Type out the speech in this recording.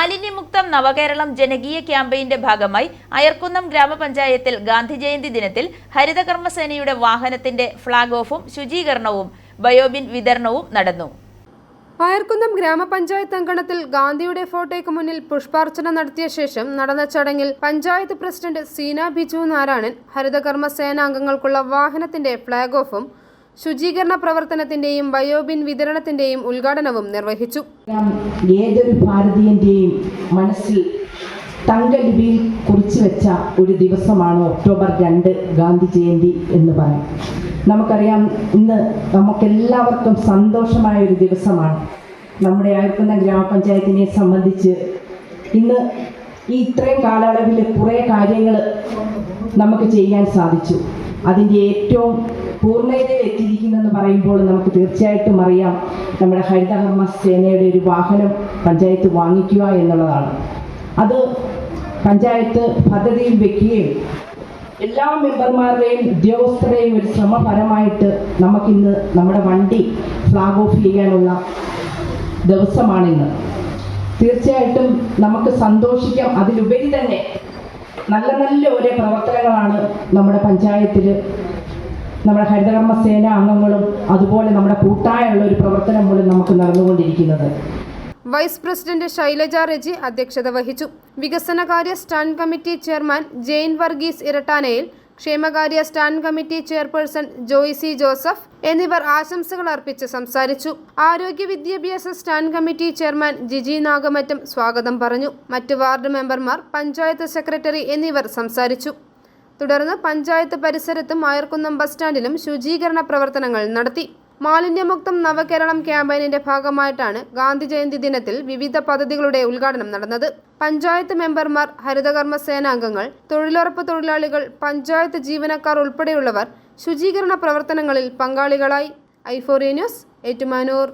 മാലിന്യമുക്തം നവകേരളം ജനകീയ ക്യാമ്പയിന്റെ ഭാഗമായി അയർക്കുന്നം ഗ്രാമപഞ്ചായത്തിൽ ഗാന്ധി ജയന്തി ദിനത്തിൽ ഹരിതകർമ്മസേനയുടെ വാഹനത്തിന്റെ ഫ്ളാഗ് ഓഫും ശുചീകരണവും ബയോബിൻ വിതരണവും നടന്നു. അയർക്കുന്നം ഗ്രാമപഞ്ചായത്ത് അങ്കണത്തിൽ ഗാന്ധിയുടെ ഫോട്ടോയ്ക്ക് മുന്നിൽ പുഷ്പാർച്ചന നടത്തിയ ശേഷം നടന്ന ചടങ്ങിൽ പഞ്ചായത്ത് പ്രസിഡന്റ് സീന ബിജു നാരായണൻ ഹരിതകർമ്മ സേനാംഗങ്ങൾക്കുള്ള വാഹനത്തിന്റെ ഫ്ളാഗ് ഓഫും ശുചീകരണ പ്രവർത്തനത്തിന്റെയും ബയോബിൻ വിതരണത്തിന്റെയും ഉദ്ഘാടനവും നിർവഹിച്ചു. ഏതൊരു ഭാരതീയന്റെയും മനസ്സിൽ തങ്കലിപിയിൽ കുറിച്ചു വെച്ച ഒരു ദിവസമാണ് ഒക്ടോബർ രണ്ട് ഗാന്ധി ജയന്തി എന്ന് പറയും നമുക്കറിയാം ഇന്ന് നമുക്കെല്ലാവർക്കും സന്തോഷമായ ഒരു ദിവസമാണ്. നമ്മുടെ അയർക്കുന്ന ഗ്രാമപഞ്ചായത്തിനെ സംബന്ധിച്ച് ഇന്ന് ഈ ഇത്രയും കാലയളവിൽ കുറേ കാര്യങ്ങൾ നമുക്ക് ചെയ്യാൻ സാധിച്ചു. അതിന്റെ ഏറ്റവും പൂർണതയിൽ എത്തിയിരിക്കുന്നെന്ന് പറയുമ്പോൾ നമുക്ക് തീർച്ചയായിട്ടും അറിയാം. നമ്മുടെ ഹരിതകർമ്മ സേനയുടെ ഒരു വാഹനം പഞ്ചായത്ത് വാങ്ങിക്കുക എന്നുള്ളതാണ്. അത് പഞ്ചായത്ത് പദ്ധതിയിൽ വെക്കുകയും എല്ലാ മെമ്പർമാരുടെയും ഉദ്യോഗസ്ഥരുടെയും ഒരു ശ്രമഫലമായിട്ട് നമുക്കിന്ന് നമ്മുടെ വണ്ടി ഫ്ലാഗ് ഓഫ് ചെയ്യാനുള്ള ദിവസമാണിന്ന് തീർച്ചയായിട്ടും നമുക്ക് സന്തോഷിക്കാം. അതിലുപരി തന്നെ നല്ല നല്ല ഓരോ പ്രവർത്തനങ്ങളാണ് നമ്മുടെ പഞ്ചായത്തിൽ നമ്മുടെ ഹരിതകർമ്മ സേന അംഗങ്ങളും അതുപോലെ നമ്മുടെ കൂട്ടായുള്ള ഒരു പ്രവർത്തനം മൂലം നമുക്ക് നടന്നുകൊണ്ടിരിക്കുന്നത്. വൈസ് പ്രസിഡന്റ് ശൈലജ റെജി അധ്യക്ഷത വഹിച്ചു. വികസനകാര്യ stand committee chairman Jain Varghese ഇരട്ടാനയിൽ ക്ഷേമകാര്യ stand committee chairperson Joycy Joseph എന്നിവർ ആശംസകൾ അർപ്പിച്ച് സംസാരിച്ചു. ആരോഗ്യ വിദ്യാഭ്യാസ stand committee chairman Jiji Nagamattam സ്വാഗതം പറഞ്ഞു. മറ്റ് വാർഡ് മെമ്പർമാർ പഞ്ചായത്ത് സെക്രട്ടറി എന്നിവർ സംസാരിച്ചു. തുടർന്ന് പഞ്ചായത്ത് പരിസരത്തും അയർക്കുന്നം ബസ് സ്റ്റാൻഡിലും ശുചീകരണ പ്രവർത്തനങ്ങൾ നടത്തി. മാലിന്യമുക്തം നവകേരളം ക്യാമ്പയിനിന്റെ ഭാഗമായിട്ടാണ് ഗാന്ധി ജയന്തി ദിനത്തിൽ വിവിധ പദ്ധതികളുടെ ഉദ്ഘാടനം നടന്നത്. പഞ്ചായത്ത് മെമ്പർമാർ ഹരിതകർമ്മ സേനാംഗങ്ങൾ തൊഴിലുറപ്പ് തൊഴിലാളികൾ പഞ്ചായത്ത് ജീവനക്കാർ ഉൾപ്പെടെയുള്ളവർ ശുചീകരണ പ്രവർത്തനങ്ങളിൽ പങ്കാളികളായി. ഐഫോറിയ ന്യൂസ് ഏറ്റുമാനൂർ.